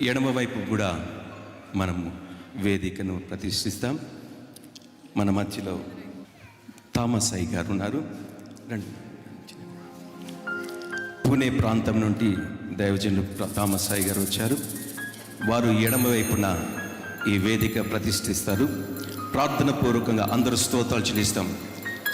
ఎడమ వైపు కూడా మనము వేదికను ప్రతిష్ఠిస్తాం. మన మధ్యలో థామస్ అయ్య గారు ఉన్నారు. రండి. పూణే ప్రాంతం నుండి దైవజనులు తామసాయి థామస్ అయ్య గారు వచ్చారు. వారు ఎడమ వైపున ఈ వేదిక ప్రతిష్ఠిస్తారు. ప్రార్థన పూర్వకంగా అందరూ స్తోత్రాలు చెల్లిస్తాం.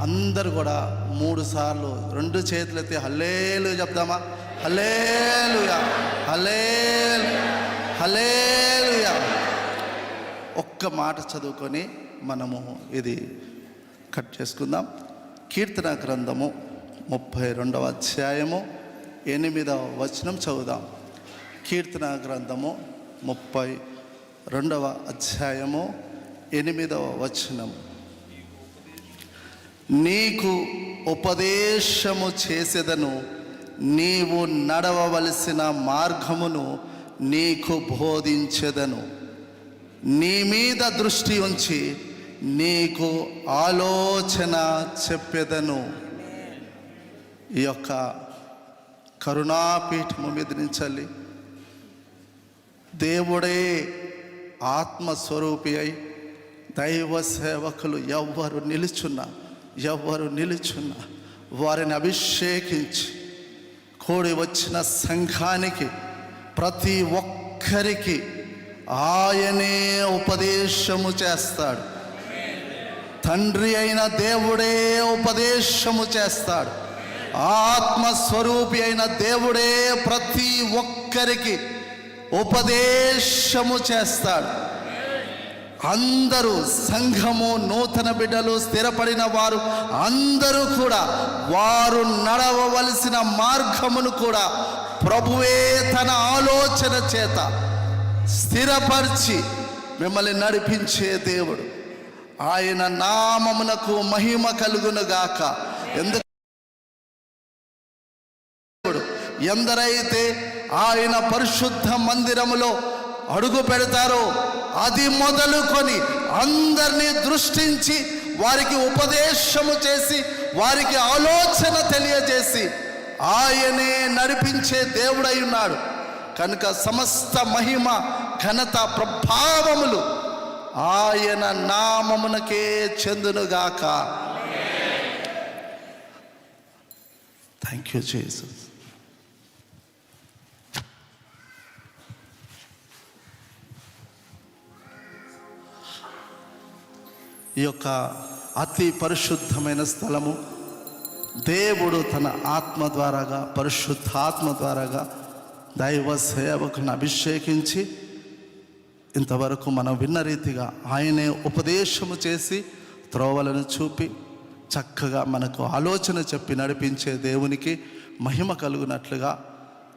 అందరు కూడా మూడు సార్లు రెండు చేతులెత్తి హల్లేలు చెప్దామా? Hallelujah హలేలు hallelujah. ఒక్క మాట చదువుకొని మనము ఇది కట్ చేసుకుందాం. కీర్తన గ్రంథము ముప్పై రెండవ అధ్యాయము ఎనిమిదవ వచనం చదువుదాం. కీర్తన గ్రంథము ముప్పై రెండవ అధ్యాయము ఎనిమిదవ వచనం. నీకు ఉపదేశము చేసేదను నీవు నడవవలసిన మార్గమును నీకు బోధించెదను. నీ మీద దృష్టి ఉంచి నీకు ఆలోచన చెప్పెదను. ఈ యొక్క కరుణాపీఠము మీద నుంచల్లి దేవుడే ఆత్మస్వరూపి అయి దైవ సేవకులు ఎవ్వరు నిలుచున్నారు ఎవ్వరు నిలుచున్నా వారిని అభిషేకించి కూడి వచ్చిన సంఘానికి ప్రతి ఒక్కరికి ఆయనే ఉపదేశము చేస్తాడు. తండ్రి అయిన దేవుడే ఉపదేశము చేస్తాడు. ఆత్మస్వరూపి అయిన దేవుడే ప్రతి ఒక్కరికి ఉపదేశము చేస్తాడు. అందరూ సంఘము నూతన బిడ్డలు స్థిరపడిన వారు అందరూ కూడా వారు నడవవలసిన మార్గమును కూడా ప్రభువే తన ఆలోచన చేత స్థిరపరిచి మిమ్మల్ని నడిపించే దేవుడు. ఆయన నామమునకు మహిమ కలుగునుగాక ఎందుకు ఎందరైతే ఆయన పరిశుద్ధ మందిరములో అడుగు పెడతారో అది మొదలుకొని అందరినీ దృష్టించి వారికి ఉపదేశము చేసి వారికి ఆలోచన తెలియజేసి ఆయనే నడిపించే దేవుడై ఉన్నాడు. కనుక సమస్త మహిమ ఘనత ప్రభావములు ఆయన నామమునకే చెందునుగాక. థ్యాంక్ యూ జీసస్ ఈ యొక్క అతి పరిశుద్ధమైన స్థలము. దేవుడు తన ఆత్మ ద్వారాగా పరిశుద్ధాత్మ ద్వారాగా దైవ సేవకుని అభిషేకించి ఇంతవరకు మనం విన్న రీతిగా ఆయనే ఉపదేశము చేసి త్రోవలను చూపి చక్కగా మనకు ఆలోచన చెప్పి నడిపించే దేవునికి మహిమ కలుగునట్లుగా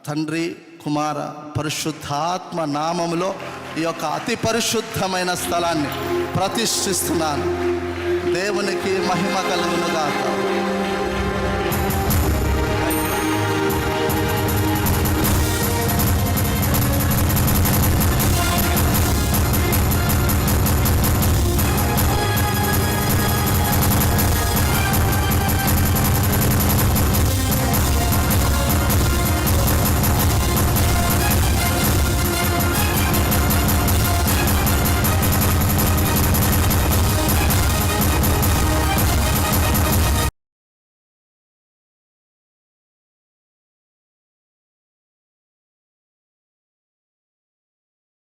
తండ్రి కుమార పరిశుద్ధాత్మ నామములో ఈ యొక్క అతి పరిశుద్ధమైన స్థలాన్ని ప్రతిష్ఠిస్తున్నాను. దేవునికి మహిమ కలుగునుగాక.